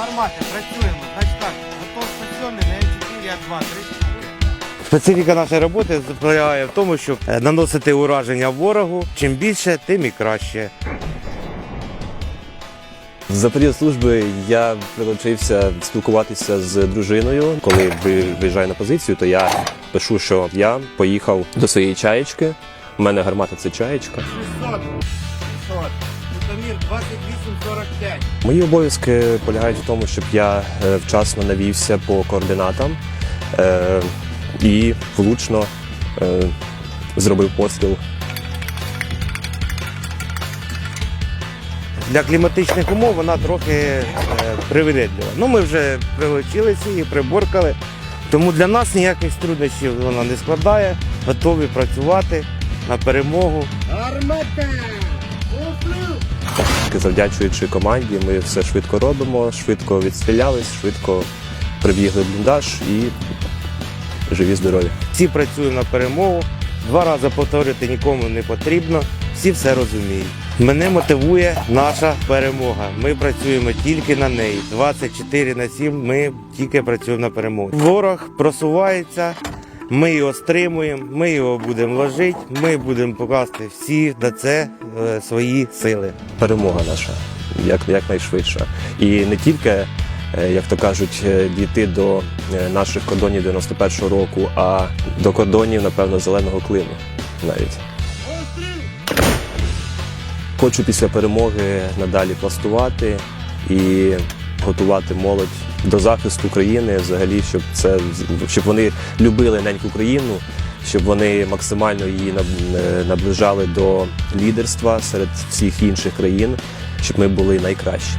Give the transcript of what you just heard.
гармати, працюємо. Значить так, готов стаціонний на М4 А2, 3 Специфіка нашої роботи полягає в тому, щоб е, наносити ураження ворогу. Чим більше, тим і краще. За період служби я прилучився спілкуватися з дружиною. Коли ви- виїжджаю на позицію, то я пишу, що я поїхав до своєї чаєчки. У мене гармата це чаєчка. 600, 600, Утамір 2845. Мої обов'язки полягають в тому, щоб я е, вчасно навівся по координатам е, і влучно е, зробив постріл. Для кліматичних умов вона трохи е, привередлива. Ну, ми вже прилучилися і приборкали. Тому для нас ніяких труднощів вона не складає. Готові працювати на перемогу. Завдячуючи команді, ми все швидко робимо, швидко відстрілялись, швидко прибігли бліндаж і живі здорові. Всі працюємо на перемогу. Два рази повторити нікому не потрібно. Всі все розуміють. Мене мотивує наша перемога. Ми працюємо тільки на неї. 24 на 7 ми тільки працюємо на перемогу. Ворог просувається. Ми його стримуємо, ми його будемо ложити, ми будемо покласти всі на це е, свої сили. Перемога наша як, якнайшвидша. І не тільки, е, як то кажуть, е, дійти до наших кордонів 91-го року, а до кордонів, напевно, зеленого клину навіть. Хочу після перемоги надалі пластувати і готувати молодь до захисту країни, взагалі, щоб це щоб вони любили неньку країну, щоб вони максимально її е, наближали до лідерства серед всіх інших країн, щоб ми були найкращі.